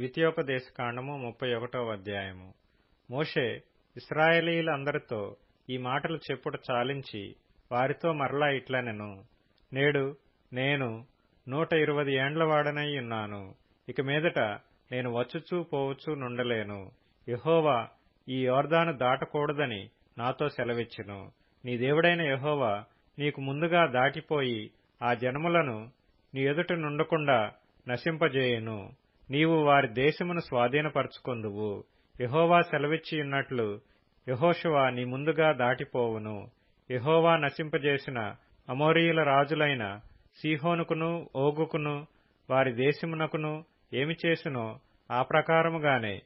ద్వితీయోపదేశ కాండము ముప్పై ఒకటో అధ్యాయము. మోషే ఇస్రాయేలీలందరితో ఈ మాటలు చెప్పుట చాలించి వారితో మరలా ఇట్లనెను నేడు నేను నూట ఇరవై ఏండ్లవాడనై ఉన్నాను. ఇక మీదట నేను వచ్చుచూ పోవచ్చు నుండలేను. యహోవా ఈ యోర్దాను దాటకూడదని నాతో సెలవిచ్చును. నీ దేవుడైన యహోవా నీకు ముందుగా దాటిపోయి ఆ జనములను నీ ఎదుట నుండకుండా నశింపజేయును. నీవు వారి దేశమును స్వాధీనపరచుకొందువు. యహోవా సెలవిచ్చియున్నట్లు యహోషువ నీ ముందుగా దాటిపోవును. యహోవా నశింపజేసిన అమోరీయుల రాజులైన సీహోనుకును ఓగుకును వారి దేశమునకును ఏమి చేసునో ఆ ప్రకారముగానే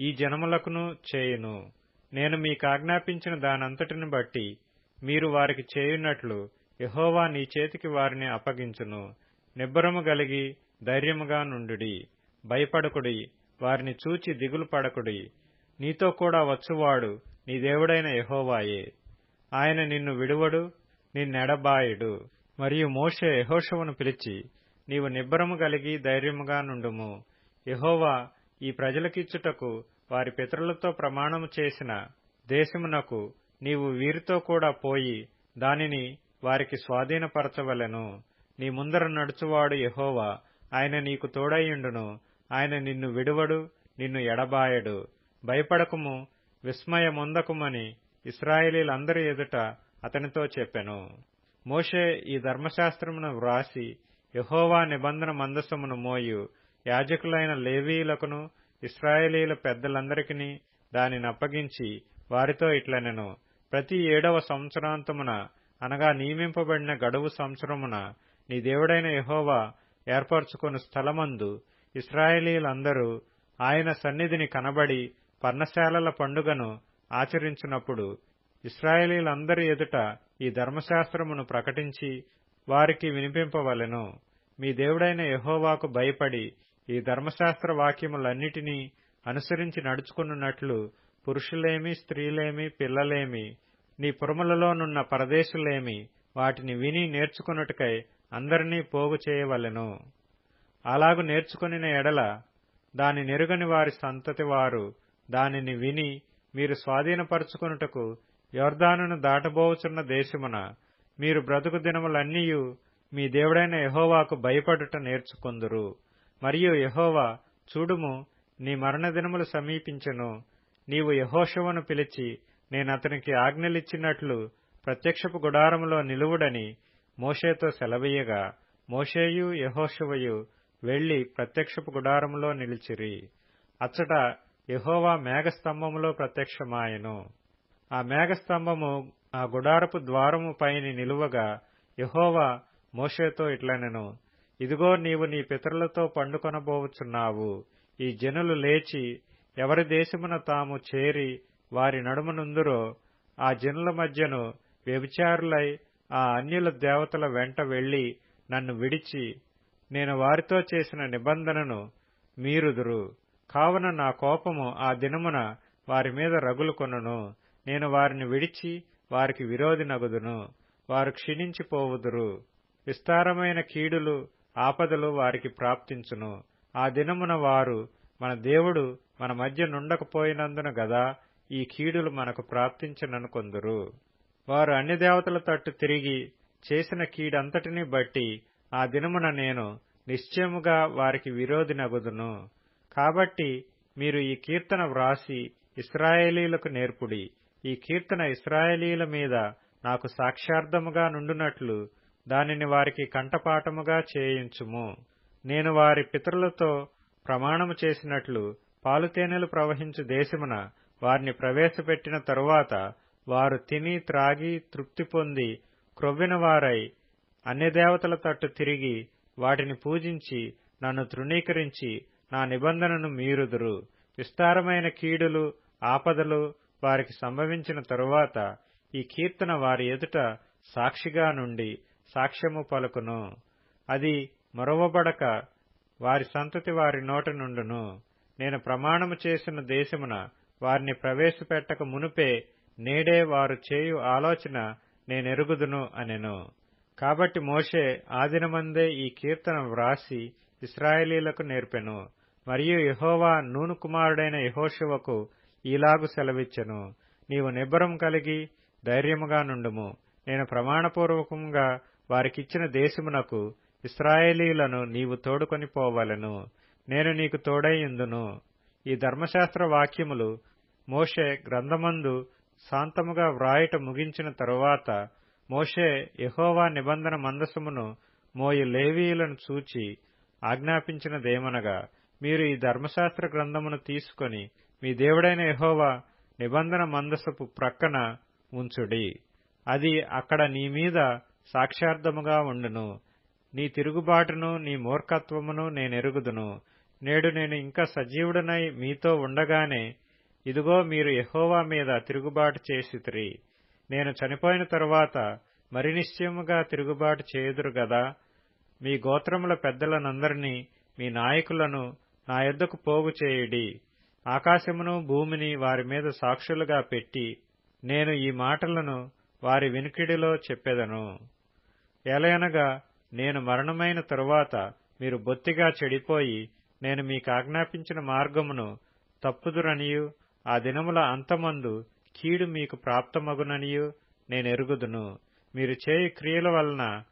ఈ జనములకును చేయును. నేను మీకాజ్ఞాపించిన దానంతటిని బట్టి మీరు వారికి చేయునట్లు యహోవా నీ చేతికి వారిని అప్పగించును. నిబ్బరము గలిగి ధైర్యముగా నుండుడి. భయపడకుడి వారిని చూచి దిగులు పడకుడి. నీతో కూడా వచ్చువాడు నీ దేవుడైన యహోవాయే. ఆయన నిన్ను విడువడు నిన్నెడబాయుడు. మరియు మోషే యహోషవును పిలిచి నీవు నిబ్బరము కలిగి ధైర్యముగా నుండుము. యహోవా ఈ ప్రజలకిచ్చుటకు వారి పితరులతో ప్రమాణము చేసిన దేశమునకు నీవు వీరితో కూడా పోయి దానిని వారికి స్వాధీనపరచవలెను. నీ ముందర నడుచువాడు యహోవా ఆయన నీకు తోడయ్యుండును ఆయన నిన్ను విడువడు నిన్ను ఎడబాయడు. భయపడకుము విస్మయమొందకుమని ఇస్రాయేలీలందరి ఎదుట అతనితో చెప్పెను. మోషే ఈ ధర్మశాస్త్రమును వ్రాసి యహోవా నిబంధన మందసమును మోయు. యాజకులైన లేవీయులకును ఇస్రాయేలీల పెద్దలందరికీ దానిని అప్పగించి వారితో ఇట్లనెను. ప్రతి ఏడవ సంవత్సరాంతమున అనగా నియమింపబడిన గడువు సంవత్సరమున నీ దేవుడైన యహోవా ఏర్పరచుకుని స్థలమందు ఇస్రాయేలీలందరూ ఆయన సన్నిధిని కనబడి పర్ణశాలల పండుగను ఆచరించినప్పుడు ఇస్రాయేలీలందరి ఎదుట ఈ ధర్మశాస్త్రమును ప్రకటించి వారికి వినిపింపవలెను. మీ దేవుడైన యహోవాకు భయపడి ఈ ధర్మశాస్త్ర వాక్యములన్నిటినీ అనుసరించి నడుచుకున్నట్లు పురుషులేమి స్త్రీలేమి పిల్లలేమి నీ పురములలోనున్న పరదేశులేమి వాటిని విని నేర్చుకున్నట్టుకై అందరినీ పోగు చేయవలెను. అలాగు నేర్చుకుని ఎడల దాని నెరుగని వారి సంతతి వారు దానిని విని మీరు స్వాధీనపరచుకున్నటకు యోర్దానును దాటబోవుచున్న దేశమున మీరు బ్రతుకు దినములన్నీయు మీ దేవుడైన యహోవాకు భయపడుట నేర్చుకుందురు. మరియు యహోవా చూడుము నీ మరణ దినములు సమీపించెను. నీవు యహోషవును పిలిచి నేనతనికి ఆజ్ఞలిచ్చినట్లు ప్రత్యక్షపు గుడారములో నిలువుడని మోషేతో సెలవీయగా. మోషేయు యహోషువయు వెళ్ళి ప్రత్యక్షపు గుడారములో నిలిచిరి. అచ్చట యహోవా మేఘస్తంభములో ప్రత్యక్షమాయెను. ఆ మేఘస్తంభము ఆ గుడారపు ద్వారము పైని నిలువగా యహోవా మోషేతో ఇట్లనెను ఇదిగో నీవు నీ పితరులతో పండుకొనబోవుచున్నావు ఈ జనులు లేచి ఎవరి దేశమున తాము చేరి వారి నడుమనుందురో ఆ జనుల మధ్యను వ్యభిచారులై ఆ అన్యుల దేవతల వెంట వెళ్ళి నన్ను విడిచి నేను వారితో చేసిన నిబంధనను మీరుదురు. కావున నా కోపము ఆ దినమున వారి మీద రగులుకొనను. నేను వారిని విడిచి వారికి విరోధి నగుదును. వారు క్షీణించిపోవుదురు. విస్తారమైన కీడులు ఆపదలు వారికి ప్రాప్తించును. ఆ దినమున వారు మన దేవుడు మన మధ్య నుండకపోయినందున గదా ఈ కీడులు మనకు ప్రాప్తించననుకొందురు వారు అన్ని దేవతల తట్టు తిరిగి చేసిన కీడంతటినీ బట్టి ఆ దినమున నేను నిశ్చయముగా వారికి విరోధి నగుదును కాబట్టి మీరు ఈ కీర్తన వ్రాసి ఇస్రాయేలీలకు నేర్పుడి. ఈ కీర్తన ఇస్రాయేలీల మీద నాకు సాక్ష్యార్థముగా నుండునట్లు దానిని వారికి కంఠపాఠముగా చేయించుము. నేను వారి పితరులతో ప్రమాణము చేసినట్లు పాలుతేనెలు ప్రవహించు దేశమున వారిని ప్రవేశపెట్టిన తరువాత వారు తిని త్రాగి తృప్తి పొంది క్రొవ్విన వారై అన్ని దేవతల తట్టు తిరిగి వాటిని పూజించి నన్ను తృణీకరించి నా నిబంధనను మీరుదురు. విస్తారమైన కీడులు ఆపదలు వారికి సంభవించిన తరువాత ఈ కీర్తన వారి ఎదుట సాక్షిగా నుండి సాక్ష్యము పలుకును. అది మరవబడక వారి సంతతి వారి నోట నుండును. నేను ప్రమాణము చేసిన దేశమున వారిని ప్రవేశపెట్టక మునుపే నేడే వారు చేయు ఆలోచన నేనెరుగుదును అనెను. కాబట్టి మోషే ఆదినమందే ఈ కీర్తన వ్రాసి ఇస్రాయేలీలకు నేర్పెను మరియు యహోవా నూను కుమారుడైన యహోశివకు ఈలాగు సెలవిచ్చెను. నీవు నిబ్బరం కలిగి ధైర్యముగా నుండుము. నేను ప్రమాణపూర్వకంగా వారికిచ్చిన దేశమునకు ఇస్రాయేలీలను నీవు తోడుకొని పోవలెను. నేను నీకు తోడైయుందును ఈ ధర్మశాస్త్ర వాక్యములు మోషే గ్రంథమందు శాంతముగా వ్రాయుట ముగించిన తరువాత మోషే యహోవా నిబంధన మందసమును మోయి లేవీయులను చూచి ఆజ్ఞాపించినదేమనగా మీరు ఈ ధర్మశాస్త్ర గ్రంథమును తీసుకొని మీ దేవుడైన యహోవా నిబంధన మందసపు ప్రక్కన ఉంచుడి. అది అక్కడ నీ మీద సాక్ష్యార్థముగా ఉండును. నీ తిరుగుబాటును నీ మూర్ఖత్వమును నేనెరుగుదును. నేడు నేను ఇంకా సజీవుడనై మీతో ఉండగానే ఇదిగో మీరు యహోవా మీద తిరుగుబాటు చేసితిరి. నేను చనిపోయిన తరువాత మరి నిశ్చయముగా తిరుగుబాటు చేయుదురు గదా మీ గోత్రముల పెద్దలనందరినీ మీ నాయకులను నా యొద్దకు పోగు చేయుడి. ఆకాశమును భూమిని వారి మీద సాక్షులుగా పెట్టి నేను ఈ మాటలను వారి వినికిడిలో చెప్పెదను. ఎలయనగా నేను మరణమైన తరువాత మీరు బొత్తిగా చెడిపోయి నేను మీకు ఆజ్ఞాపించిన మార్గమును తప్పుదురనియు ఆ దినముల అంతమందు కీడు మీకు ప్రాప్తమగుననియు నేనెరుగుదును. మీరు చేయి క్రియల వలన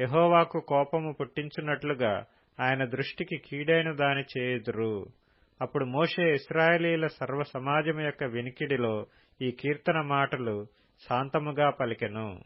యహోవాకు కోపము పుట్టించున్నట్లుగా ఆయన దృష్టికి కీడైన దాని చేయుదురు. అప్పుడు మోషే ఇస్రాయేలీల సర్వ సమాజం యొక్క వినికిడిలో ఈ కీర్తన మాటలు శాంతముగా పలికెను.